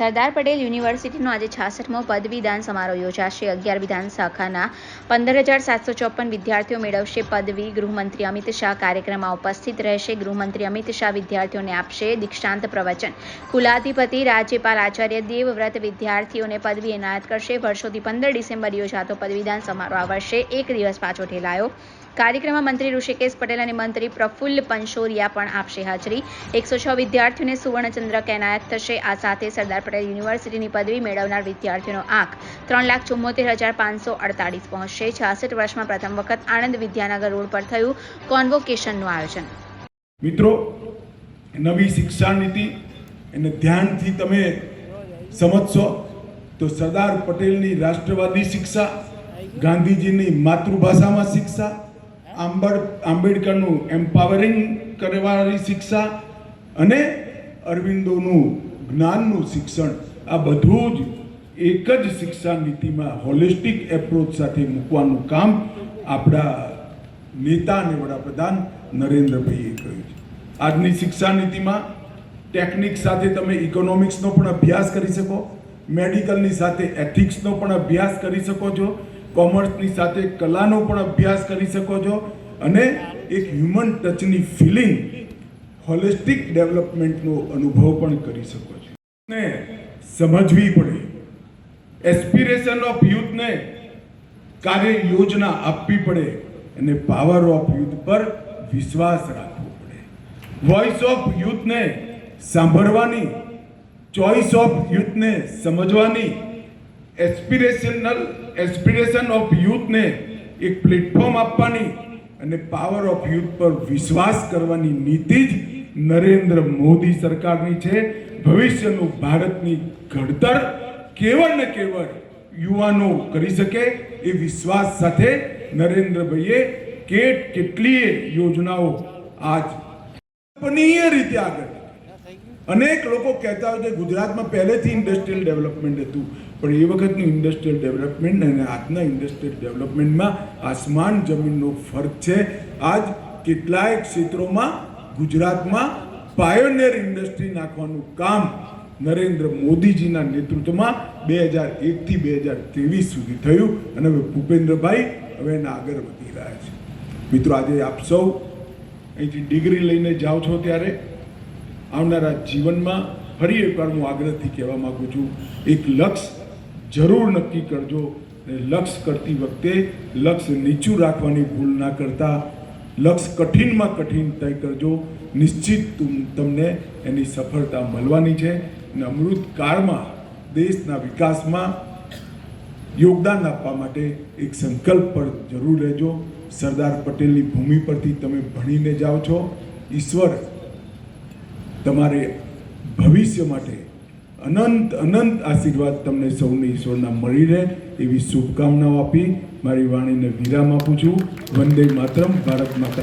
સરદાર પટેલ યુનિવર્સિટીનો આજે છાસઠમો પદવીદાન સમારોહ યોજાશે. અગિયાર વિધાન શાખાના પંદર હજાર સાતસો ચોપન વિદ્યાર્થીઓ મેળવશે પદવી. ગૃહમંત્રી અમિત શાહ કાર્યક્રમમાં ઉપસ્થિત રહેશે. ગૃહમંત્રી અમિત શાહ વિદ્યાર્થીઓને આપશે દીક્ષાંત પ્રવચન. કુલાધિપતિ રાજ્યપાલ આચાર્ય દેવવ્રત વિદ્યાર્થીઓને પદવી એનાયત કરશે. વર્ષોથી પંદર ડિસેમ્બર યોજાતો પદવીદાન સમારોહ આ વર્ષે એક દિવસ પાછો ઠેલાયો. કાર્યક્રમમાં મંત્રી ઋષિકેશ પટેલ અને મંત્રી પ્રફુલ્લ પંશોરિયા પણ આપશે હાજરી. એકસો છ વિદ્યાર્થીઓને સુવર્ણચંદ્રક એનાયત થશે. આ સાથે સરદાર પટેલ યુનિવર્સિટીની પદવી મેળવનાર વિદ્યાર્થીઓનો આંક ત્રણ લાખ ચુમ્મોતેર હજાર પાંચસો અડતાલીસ પહોંચશે. છાસઠ વર્ષમાં પ્રથમ વખત આણંદ વિદ્યાનગર રોડ પર થયું કોન્વોકેશનનું આયોજન. મિત્રો નવી શિક્ષણ નીતિ, એને ધ્યાનથી તમે સમજશો તો સરદાર પટેલની રાષ્ટ્રવાદી શિક્ષા, ગાંધીજીની માતૃભાષામાં શિક્ષા આંબડ આંબેડકરનું એમ્પાવરિંગ કરવાની શિક્ષા અને અરવિંદોનું જ્ઞાનનું શિક્ષણ, આ બધું જ એક જ શિક્ષા નીતિમાં હોલિસ્ટિક એપ્રોચ સાથે મૂકવાનું કામ આપણા નેતા અને વડાપ્રધાન નરેન્દ્રભાઈએ કહ્યું છે. આજની શિક્ષા નીતિમાં ટેકનિક સાથે તમે ઇકોનોમિક્સનો પણ અભ્યાસ કરી શકો મેડિકલની સાથે એથિક્સનો પણ અભ્યાસ કરી શકો છો કોમર્સની સાથે કલાનો પણ અભ્યાસ કરી શકો છો અને એક હ્યુમન ટચની ફિલિંગ હોલિસ્ટિક ડેવલપમેન્ટનો અનુભવ પણ કરી શકો છો. ને સમજવી પડે. એસ્પિરેશન ઓફ યુથને કાર્ય યોજના આપવી પડે અને પાવર ઓફ યુથ પર વિશ્વાસ રાખવો પડે. વોઇસ ઓફ યુથને સાંભળવાની ચોઇસ ઓફ યુથને સમજવાની એસ્પિરેશનલ એસ્પિરેશન ઓફ યુથને એક પ્લેટફોર્મ આપવાની અને પાવર ઓફ યુથ પર વિશ્વાસ કરવાની નીતિ જ નરેન્દ્ર મોદી સરકારની છે. ભવિષ્યનું ભારતની ઘડતર કેવળ ને કેવળ યુવાનો કરી શકે એ વિશ્વાસ સાથે નરેન્દ્રભાઈએ કેટ કેટલીય યોજનાઓ આજ કલ્પનીય રીતે આગળ અનેક લોકો કહેતા હોય કે ગુજરાતમાં પહેલેથી ઇન્ડસ્ટ્રીયલ ડેવલપમેન્ટ હતું, પણ એ વખતનું ઇન્ડસ્ટ્રીયલ ડેવલપમેન્ટ અને આજના ઇન્ડસ્ટ્રીયલ ડેવલપમેન્ટમાં આસમાન જમીનનો ફરક છે. આજ કેટલાય ક્ષેત્રોમાં ગુજરાતમાં પાયોનિયર ઇન્ડસ્ટ્રી નાખવાનું કામ નરેન્દ્ર મોદીજીના નેતૃત્વમાં બે હજાર એકથી બે હજાર ત્રેવીસ સુધી થયું અને હવે ભૂપેન્દ્રભાઈ હવે એના આગળ વધી રહ્યા છે. મિત્રો, આજે આપ સૌ અહીંથી ડિગ્રી લઈને જાઓ છો ત્યારે આવનારા જીવનમાં ફરી એકવાર હું આગ્રહથી કહેવા માગું છું, એક લક્ષ્ય જરૂર નક્કી કરજો અને લક્ષ્ય કરતી વખતે લક્ષ્ય નીચું રાખવાની ભૂલ ના કરતા લક્ષ્ય કઠિનમાં કઠિન તય કરજો નિશ્ચિત તુમ- તમને એની સફળતા મળવાની છે અને અમૃત કાળમાં દેશના વિકાસમાં યોગદાન આપવા માટે એક સંકલ્પ પર જરૂર રહેજો સરદાર પટેલની ભૂમિ પરથી તમે ભણીને જાઓ છો. ઈશ્વર તમારે ભવિષ્ય માટે અનંત અનંત આશીર્વાદ તમને સૌને ઈશ્વરના મળી રહે એવી શુભકામનાઓ આપી. મારી વાણીને વિરામ આપું છું. વંદે માતરમ. ભારત માતા.